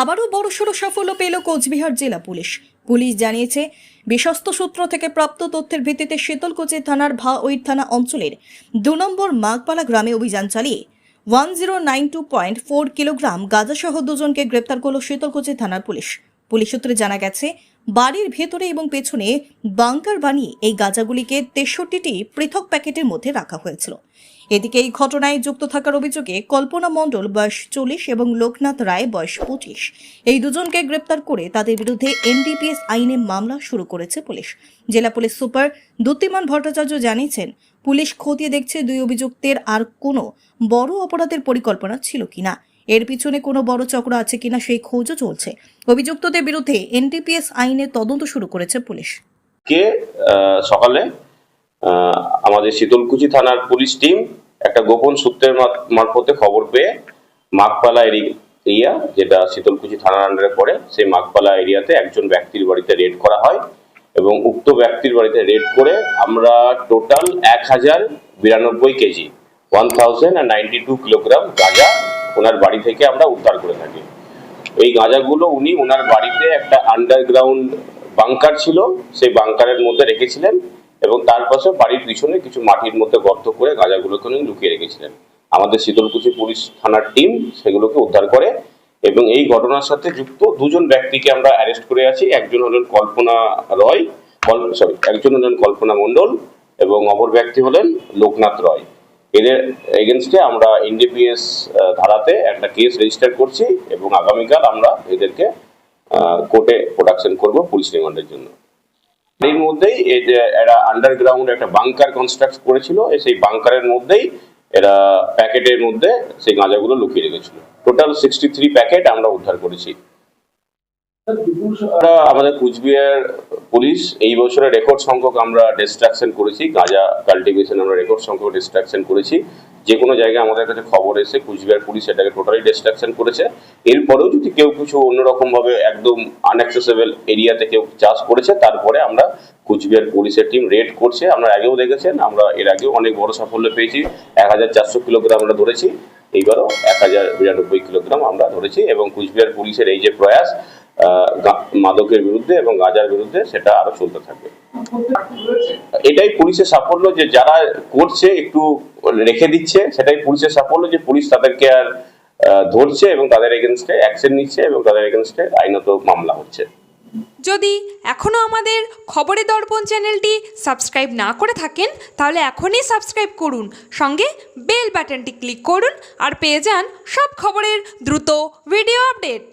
আবারও বড়সড় সাফল্য পেল কোচবিহার জেলা পুলিশ। পুলিশ জানিয়েছে, বিশ্বস্ত সূত্র থেকে প্রাপ্ত তথ্যের ভিত্তিতে শীতলকুচি থানার ভা ভাওইর থানা অঞ্চলের দু নম্বর মাগপালা গ্রামে অভিযান চালিয়ে one zero nine two point four kilogram গাঁজাসহ দুজনকে গ্রেপ্তার করল শীতলকুচি থানার পুলিশ। পুলিশ সূত্রে জানা গেছে বাড়ির ভেতরে এবং পেছনে বাংকার বানিয়ে এই গাঁজাগুলিকে তেষট্টিটি পৃথক প্যাকেটের মধ্যে রাখা হয়েছিল। এদিকে এই ঘটনায় যুক্ত থাকার অভিযোগে কল্পনা মণ্ডল বয়স চল্লিশ এবং লোকনাথ রায় বয়স পঁচিশ। এই দুজনকে গ্রেপ্তার করে তাদের বিরুদ্ধে এনডিপিএস আইনে মামলা শুরু করেছে পুলিশ। জেলা পুলিশ সুপার দ্যুতিমান ভট্টাচার্য জানিয়েছেন, পুলিশ খতিয়ে দেখছে দুই অভিযুক্তের আর কোনো বড় অপরাধের পরিকল্পনা ছিল কিনা। এর পিছনে কোনো বড় চক্র আছে কিনা সেই খোঁজও চলছে। অভিযুক্তদের বিরুদ্ধে এনটিপিএস আইনে তদন্ত শুরু করেছে পুলিশ। কে সকালে আমাদের শীতলকুচি থানার পুলিশ টিম একটা গোপন সূত্রের মার- মারফতে খবর পেয়ে মাগপালা এরিয়া যেটা শীতলকুচি থানার আন্ডারে পড়ে, সেই মাগপালা এরিয়াতে একজন ব্যক্তির বাড়িতে রেড করা হয় এবং উক্ত ব্যক্তির বাড়িতে রেড করে আমরা টোটাল এক হাজার বিরানব্বই KG one thousand two kilogram গাঁজা ওনার বাড়ি থেকে আমরা উদ্ধার করে থাকি। এই গাঁজাগুলো উনি ওনার বাড়িতে একটা আন্ডারগ্রাউন্ড বাংকার ছিল, সেই বাংকারের মধ্যে রেখেছিলেন এবং তার পাশে বাড়ির পিছনে কিছু মাটির মধ্যে গর্ত করে গাঁজাগুলোকে উনি লুকিয়ে রেখেছিলেন। আমাদের শীতলকুচি পুলিশ থানার টিম সেগুলোকে উদ্ধার করে এবং এই ঘটনার সাথে যুক্ত দুজন ব্যক্তিকে আমরা অ্যারেস্ট করে আছি। একজন হলেন কল্পনা রয় সরি একজন হলেন কল্পনা মণ্ডল এবং অপর ব্যক্তি হলেন লোকনাথ রয়। এদের এগেনস্টে আমরা এনডিপিএস ধারাতে একটা কেস রেজিস্টার করছি এবং আগামীকাল আমরা এদেরকে কোর্টে প্রোডাকশন করব পুলিশ রিমান্ডের জন্য। এর মধ্যেই এই যে এরা আন্ডারগ্রাউন্ড একটা বাংকার কনস্ট্রাক্ট করেছিল সেই বাংকারের মধ্যেই এরা প্যাকেটের মধ্যে সেই গাঁজাগুলো লুকিয়ে রেখেছিল। টোটাল সিক্সটি থ্রি প্যাকেট আমরা উদ্ধার করেছি। আমাদের কুচবিহার পুলিশ, এই বছরে রেকর্ড সংখ্যক আমরা ডিস্ট্রাকশন করেছি, গাঁজা কাল্টিভেশন আমরা রেকর্ড সংখ্যক ডিস্ট্রাকশন করেছি। যে কোনো জায়গায় আমাদের কাছে খবর এসে কুচবিহার পুলিশ এটাকে টোটালি ডিস্ট্রাকশন করেছে। এরপরেও যদি কেউ কিছু অন্যরকম ভাবে একদম আনএক্সেসেবল এরিয়াতে কেউ চাষ করেছে, তারপরে আমরা কুচবিহার পুলিশের টিম রেড করছে। আমরা আগেও দেখেছেন, আমরা এর আগেও অনেক বড় সাফল্য পেয়েছি। এক হাজার চারশো কিলোগ্রাম আমরা ধরেছি, এইবারও এক হাজার বিরানব্বই কিলোগ্রাম আমরা ধরেছি এবং কুচবিহার পুলিশের এই যে প্রয়াস মাদকের বিরুদ্ধে এবং গাঁজার বিরুদ্ধে সেটা আরও চলতে থাকবে। এটাই পুলিশের সাফল্য যে যারা করছে, একটু রেখে দিচ্ছে, সেটাই পুলিশের সাফল্য যে পুলিশ তাদেরকে আর ধরছে এবং তাদের এগেনস্টে অ্যাকশন নিচ্ছে এবং তাদের এগেনস্টে আইনত মামলা হচ্ছে। যদি এখনও আমাদের খবরের দর্পণ চ্যানেলটি সাবস্ক্রাইব না করে থাকেন, তাহলে এখনই সাবস্ক্রাইব করুন। সঙ্গে বেল বাটনটি ক্লিক করুন আর পেয়ে যান সব খবরের দ্রুত ভিডিও আপডেট।